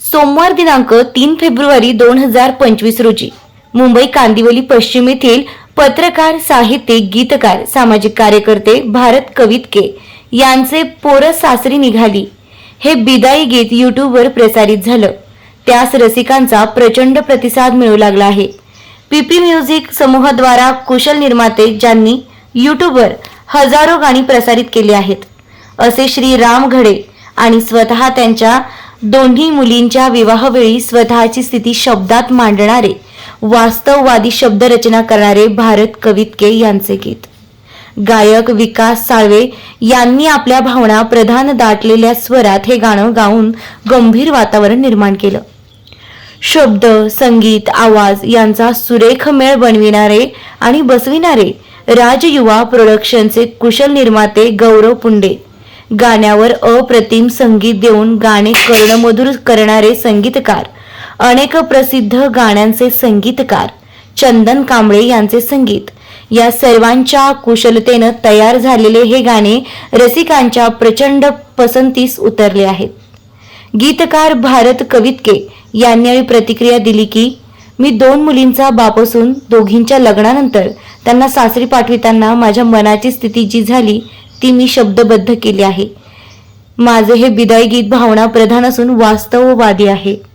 सोमवार दिनांक तीन फेब्रुवारी दोन हजार पंचवीस रोजी. मुंबई कांदिवली पश्चिम येथील पत्रकार साहित्यिक गीतकार सामाजिक कार्यकर्ते भारत कवितके यांचे पोरस सासरी निघाली. हे बिदाई गीत युट्यूबवर प्रसारित झालं. त्यास रसिकांचा प्रचंड प्रतिसाद मिळू लागला आहे. पीपी म्युझिक समूहाद्वारा कुशल निर्माते ज्यांनी युट्यूबवर हजारो गाणी प्रसारित केली आहेत. असे श्री राम घडे आणि स्वतः त्यांच्या दोन्ही मुलींच्या विवाहवेळी स्वतःची स्थिती शब्दात मांडणारे वास्तववादी शब्दरचना करणारे भारत कवितके यांचे गीत. गायक विकास साळवे यांनी आपल्या भावना प्रधान दाटलेल्या स्वरात हे गाणं गाऊन गंभीर वातावरण निर्माण केलं. शब्द संगीत आवाज यांचा सुरेख मेळ बनविणारे आणि बसविणारे राजयुवा प्रोडक्शनचे कुशल निर्माते गौरव पुंडे गाण्यावर अप्रतिम संगीत देऊन गाणे कर्णमधुर करणारे संगीतकार अनेक प्रसिद्ध गाण्यांचे संगीतकार चंदन कांबळे यांचे संगीत या सर्वांच्या कुशलतेनं तयार झालेले हे गाणे रसिकांच्या प्रचंड पसंतीस उतरले आहेत. गीतकार भारत कवितके यांनी प्रतिक्रिया दिली की मी दोन मुलींचा बाप असून दोघींच्या लग्नानंतर त्यांना सासरी पाठविताना माझ्या मनाची स्थिती जी झाली ती मी शब्दबद्ध केली आहे. माझे हे बिदाई गीत भावना प्रधान असून वास्तववादी आहे.